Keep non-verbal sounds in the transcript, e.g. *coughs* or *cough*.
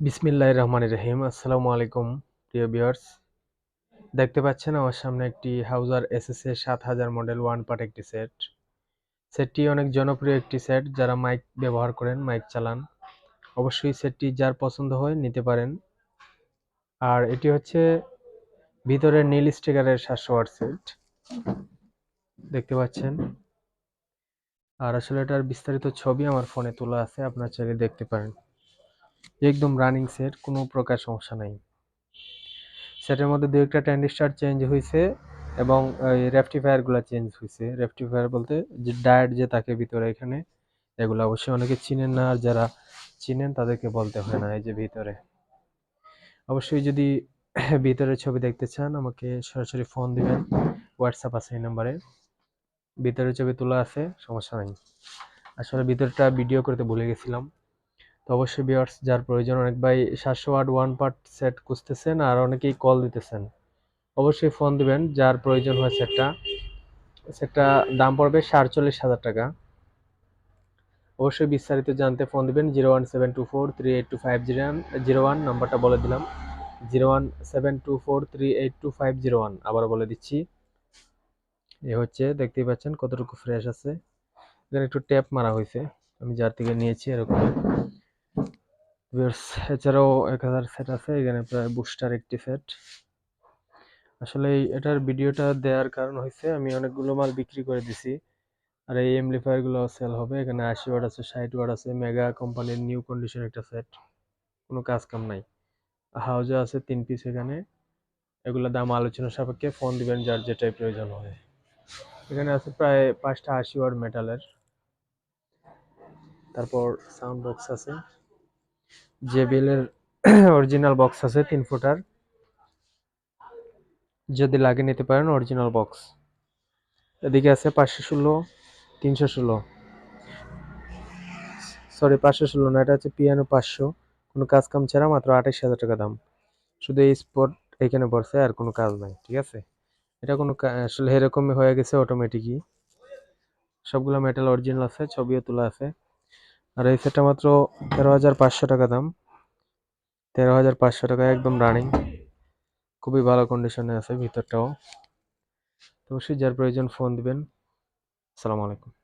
বিসমিল্লাহির রহমানির রহিম। আসসালামু আলাইকুম, প্রিয় ভিউয়ার্স। দেখতে পাচ্ছেন আমার সামনে একটি হাউজার এসএস এর সাত হাজার মডেল ওয়ান পার্ট একটি সেট। সেটটি অনেক জনপ্রিয় একটি সেট, যারা মাইক ব্যবহার করেন, মাইক চালান। অবশ্যই সেটটি যার পছন্দ হয় নিতে পারেন। আর এটি হচ্ছে ভিতরে নীল স্টিকারের সাতশো ওয়াট সেট। দেখতে পাচ্ছেন। আর আসলে এটার বিস্তারিত ছবি আমার ফোনে তোলা আছে, আপনার চাইলে দেখতে পারেন। একদম রানিং সেট কোনো প্রকার সমস্যা নাই। সেটের মধ্যে দু একটা ট্যান্ডিস্টার চেঞ্জ হয়েছে এবং ওই রেফটিফায়ারগুলো চেঞ্জ হয়েছে রেফটিফায়ার বলতে যে ডায়েট যে থাকে ভিতরে এখানে, এগুলো অবশ্যই অনেকে চিনেন না, আর যারা চিনেন তাদেরকে বলতে হয় না এই যে ভিতরে। অবশ্যই যদি *coughs* ভিতরের ছবি দেখতে চান, আমাকে সরাসরি ফোন দিবেন। হোয়াটসঅ্যাপ আছে এই নাম্বারে ভিতরের ছবি তোলা আছে, সমস্যা নাই। আসলে ভিতরটা ভিডিও করতে ভুলে গেছিলাম। তো অবশ্যই ভিউয়ার্স যার প্রয়োজন, অনেক ভাই সাতশো ওয়াট ওয়ান পার্ট সেট খুঁজতেছেন আর অনেকেই কল দিতেছেন। অবশ্যই ফোন দিবেন, যার প্রয়োজন হয় সেটটা সেটটা দাম পড়বে সাতচল্লিশ হাজার টাকা। অবশ্যই বিস্তারিত জানতে ফোন দিবেন zero one seven two four three eight two five zero one zero one নাম্বারটা বলে দিলাম zero one seven two four three eight two five zero one আবার বলে দিচ্ছি। এ হচ্ছে, দেখতেই পাচ্ছেন কতটুকু ফ্রেশ আছে। এখানে একটু ট্যাপ মারা হয়েছে, আমি যার থেকে নিয়েছি এরকম। এছাড়াও এক হাজার সেট আছে, এখানে প্রায় বুস্টার একটি সেট আসলে এটার ভিডিওটা দেওয়ার কারণ হয়েছে আমি অনেকগুলো মাল বিক্রি করে দিছি। আর এই এমপ্লিফায়ারগুলো সেল হবে, এখানে আশি ওয়াট আছে, ষাট ওয়াট আছে মেগা কোম্পানির নিউ কন্ডিশন একটা সেট কোনো কাজ কাম নাই। হাউজে আছে তিন পিস এখানে। এগুলো দাম আলোচনা সাপেক্ষে ফোন দিবেন যার যেটাই প্রয়োজন হয়। এখানে আছে প্রায় পাঁচটা আশি ওয়াট মেটালের তারপর সাউন্ড বক্স আছে। জেবিএলের অরিজিনাল বক্স আছে, তিন ফুটার। যদি লাগে নিতে পারেন অরিজিনাল বক্স এদিকে আছে পাঁচশো ষোলো, তিনশো ষোলো। সরি পাঁচশো ষোলো না, এটা হচ্ছে পিয়ানো পাঁচশো। কোনো কাজ কাম ছাড়া মাত্র আঠাশ হাজার টাকা দাম। শুধু এই স্পট এখানে বসে আর কোনো কাজ নাই, ঠিক আছে? এটা কোনো আসলে এরকমই হয়ে গেছে অটোমেটিকই সবগুলো মেটাল অরিজিনাল আছে, ছবিও তোলা আছে। আর এই সেটটা মাত্র তেরো হাজার পাঁচশো টাকা দাম। তেরো হাজার পাঁচশো টাকা একদম রানিং খুবই ভালো কন্ডিশনে আছে ভিতরটাও। তো অবশ্যই যার প্রয়োজন ফোন দিবেন। আসসালামু আলাইকুম।